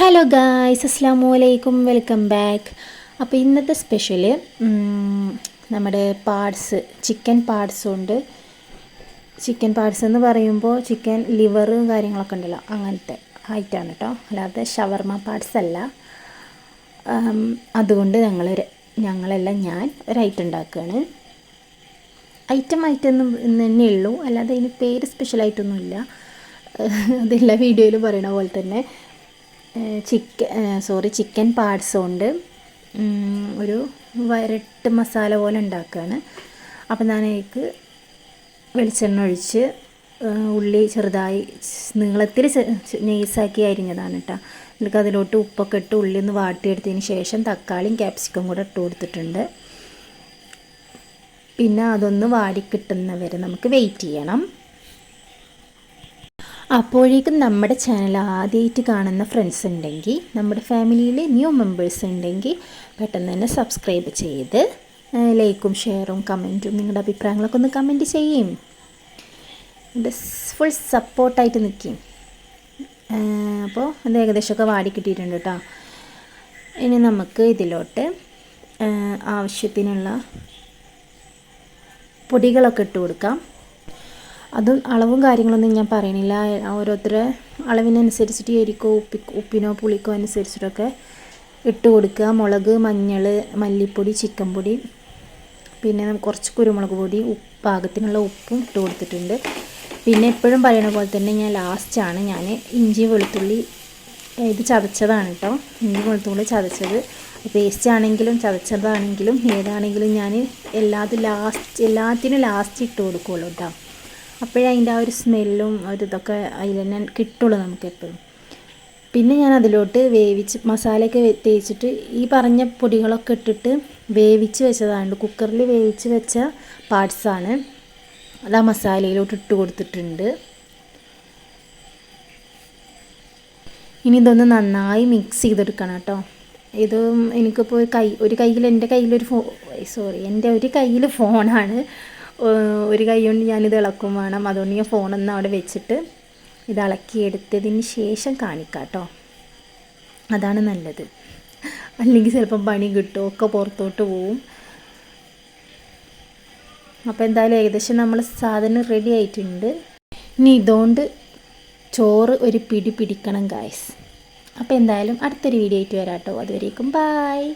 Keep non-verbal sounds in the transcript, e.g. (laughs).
Hello guys അസ്സാം വലൈക്കും welcome back അപ്പോൾ ഇന്നത്തെ സ്പെഷ്യൽ നമ്മുടെ പാർട്സ് ചിക്കൻ പാർട്സ് ഉണ്ട്. ചിക്കൻ പാർട്സ് എന്ന് പറയുമ്പോൾ ചിക്കൻ ലിവർ കാര്യങ്ങളൊക്കെ ഉണ്ടല്ലോ. അങ്ങനത്തെ ആയിട്ടാണ് കേട്ടോ അല്ലാതെ ഷവർമ പാർട്സ് അല്ല. അതുകൊണ്ട് ഞങ്ങൾ ഞങ്ങളെല്ലാം ഞാൻ ഒരു ഐറ്റം ഉണ്ടാക്കുകയാണ് ഐറ്റം ഐറ്റം തന്നെ ഉള്ളൂ. അല്ലാതെ അതിന് പേര് സ്പെഷ്യലായിട്ടൊന്നുമില്ല (laughs) അതെല്ലാ വീഡിയോയിൽ പറയണ പോലെ തന്നെ. ചിക്കൻ സോറി ചിക്കൻ പാർട്സ് കൊണ്ട് ഉം, ഒരു വരട്ട് മസാല പോലെ ഉണ്ടാക്കുകയാണ് അപ്പം ഞാൻ അതിലേക്ക് വെളിച്ചെണ്ണ ഒഴിച്ച് ഉള്ളി ചെറുതായി നീളത്തിൽ നെയ്സാക്കി അരിഞ്ഞതാണ് കേട്ടോ എന്നിട്ട് അതിലോട്ട് ഉപ്പൊക്കെ ഇട്ട് ഉള്ളി ഒന്ന് വാട്ടിയെടുത്തതിന് ശേഷം തക്കാളിയും ക്യാപ്സിക്കം കൂടെ ഇട്ട് കൊടുത്തിട്ടുണ്ട്. പിന്നെ അതൊന്ന് വാടി കിട്ടുന്നവരെ നമുക്ക് വെയിറ്റ് ചെയ്യണം. അപ്പോഴേക്കും നമ്മുടെ ചാനൽ ആദ്യമായിട്ട് കാണുന്ന ഫ്രണ്ട്സ് ഉണ്ടെങ്കിൽ നമ്മുടെ ഫാമിലിയിൽ ന്യൂ മെമ്പേഴ്സ് ഉണ്ടെങ്കിൽ പെട്ടെന്ന് തന്നെ സബ്സ്ക്രൈബ് ചെയ്ത് ലൈക്കും ഷെയറും കമന്റും നിങ്ങളുടെ അഭിപ്രായങ്ങളൊക്കെ ഒന്ന് കമന്റ് ചെയ്യും. ഫുൾ സപ്പോർട്ടായിട്ട് നിൽക്കും. അപ്പോൾ അത് ഏകദേശമൊക്കെ വാടി കിട്ടിയിട്ടുണ്ട് കേട്ടോ ഇനി നമുക്ക് ഇതിലോട്ട് ആവശ്യത്തിനുള്ള പൊടികളൊക്കെ ഇട്ട് കൊടുക്കാം. അതും അളവും കാര്യങ്ങളൊന്നും ഞാൻ പറയണില്ല. ഓരോരുത്തരുടെ അളവിനനുസരിച്ചിട്ട് എരിക്കോ ഉപ്പി ഉപ്പിനോ പുളിക്കോ അനുസരിച്ചിട്ടൊക്കെ ഇട്ട് കൊടുക്കുക. മുളക് മഞ്ഞൾ മല്ലിപ്പൊടി ചിക്കൻ പൊടി പിന്നെ കുറച്ച് കുരുമുളക് പൊടി ഉപ്പ് പാകത്തിനുള്ള ഉപ്പും ഇട്ട് കൊടുത്തിട്ടുണ്ട്. പിന്നെ എപ്പോഴും പറയണ പോലെ തന്നെ ഞാൻ ലാസ്റ്റാണ് ഞാൻ ഇഞ്ചി വെളുത്തുള്ളി ഇത് ചതച്ചതാണ് കേട്ടോ ഇഞ്ചി വെളുത്തുള്ളി ചതച്ചത്. പേസ്റ്റ് ആണെങ്കിലും ചതച്ചതാണെങ്കിലും ഏതാണെങ്കിലും ഞാൻ എല്ലാതും ലാസ്റ്റ് എല്ലാത്തിനും ലാസ്റ്റ് ഇട്ട് കൊടുക്കുകയുള്ളൂ കേട്ടോ അപ്പോഴേ അതിന്റെ ആ ഒരു സ്മെല്ലും ഒരു ഇതൊക്കെ അതിൽ തന്നെ കിട്ടുള്ളൂ നമുക്ക് എപ്പോഴും. പിന്നെ ഞാൻ അതിലോട്ട് വേവിച്ച് മസാലയൊക്കെ തേച്ചിട്ട് ഈ പറഞ്ഞ പൊടികളൊക്കെ ഇട്ടിട്ട് വേവിച്ച് വെച്ചതാണ് കുക്കറിൽ വേവിച്ച് വെച്ച പാർട്സാണ് അത് ആ മസാലയിലോട്ട് ഇട്ട് കൊടുത്തിട്ടുണ്ട്. ഇനി ഇതൊന്ന് നന്നായി മിക്സ് ചെയ്തെടുക്കണം കേട്ടോ. ഇത് എനിക്കിപ്പോൾ കൈ ഒരു കയ്യിൽ എന്റെ കയ്യിലൊരു ഫോ സോറി എന്റെ ഒരു കയ്യിൽ ഫോണാണ് ഒരു കൈ കൊണ്ട് ഞാനിത് ഇളക്കും വേണം. അതുകൊണ്ട് ഞാൻ ഫോണൊന്ന് അവിടെ വെച്ചിട്ട് ഇത് ഇളക്കിയെടുത്തതിന് ശേഷം കാണിക്കാം കേട്ടോ അതാണ് നല്ലത്. അല്ലെങ്കിൽ ചിലപ്പം പണി കിട്ടും ഒക്കെ പുറത്തോട്ട് പോവും. അപ്പോൾ എന്തായാലും ഏകദേശം നമ്മൾ സാധനം റെഡി ആയിട്ടുണ്ട്. ഇനി ഇതുകൊണ്ട് ചോറ് ഒരു പിടി പിടിക്കണം ഗായ്സ് അപ്പോൾ എന്തായാലും അടുത്തൊരു വീഡിയോ ആയിട്ട് വരാം കേട്ടോ അതുവരേക്കും ബായ്